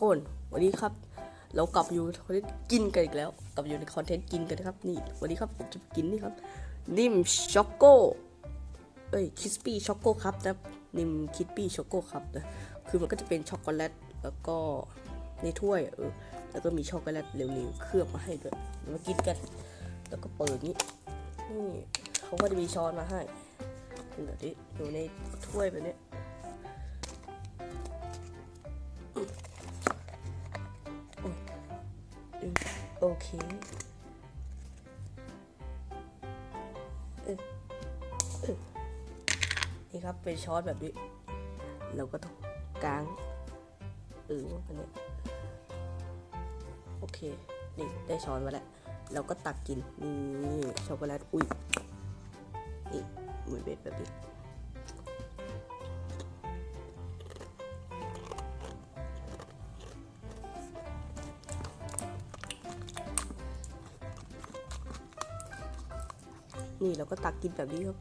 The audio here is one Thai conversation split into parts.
คน วันนี้ครับ เรากลับอยู่คอนเทนต์กินกันอีกแล้ว กลับอยู่ในคอนเทนต์กินกันนะครับ นี่ วันนี้ครับผมจะกินนี่ครับ นิ่มช็อกโก้เอ้ยคิสปี้ช็อกโก้ครับนะนิ่มคิสปี้ช็อกโก้ครับนะ คือมันก็จะเป็นช็อกโกแลตแล้วก็ในถ้วยเออแล้วก็มีช็อกโกแลตเหลวๆเคลือบมาให้ด้วยเดี๋ยวมากินกัน แล้วก็เปิดนี้นี่เขาก็จะมีช้อนมาให้เป็นแบบนี้อยู่ในถ้วยแบบนี้ โอเคนี่ครับเป็นช้อนแบบนี้ เราก็ต้องกางเอออันนี้โอเค นี่ได้ช้อนมาแล้ว เราก็ตักกิน นี่ช็อกโกแลต อุ้ย นี่เหมือนเบ็ดแบบนี้ นี่เราก็ตักกินแบบนี้ครับ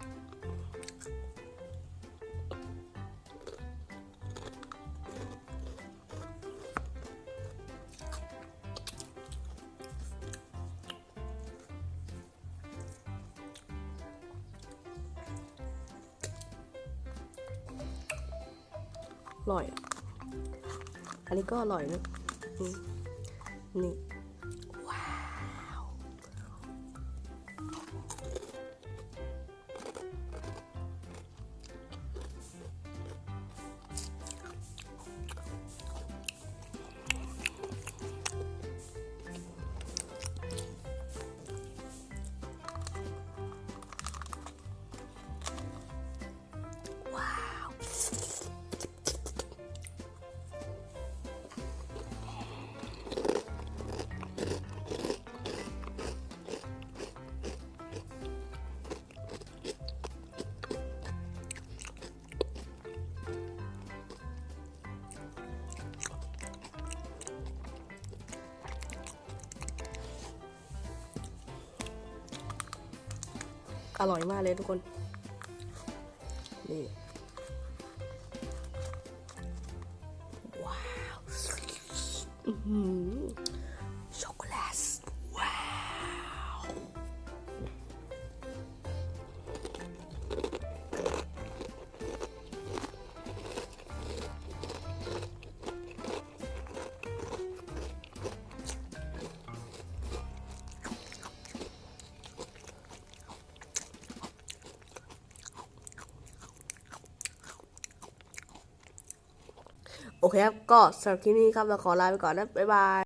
อร่อย อันนี้ก็อร่อยนะ นี่ อร่อยมากเลยทุกคน นี่ว้าวช็อกโกแลต โอเคครับ ก็สำหรับคลิปนี้ครับเราขอลาไปก่อนนะ บ๊ายบาย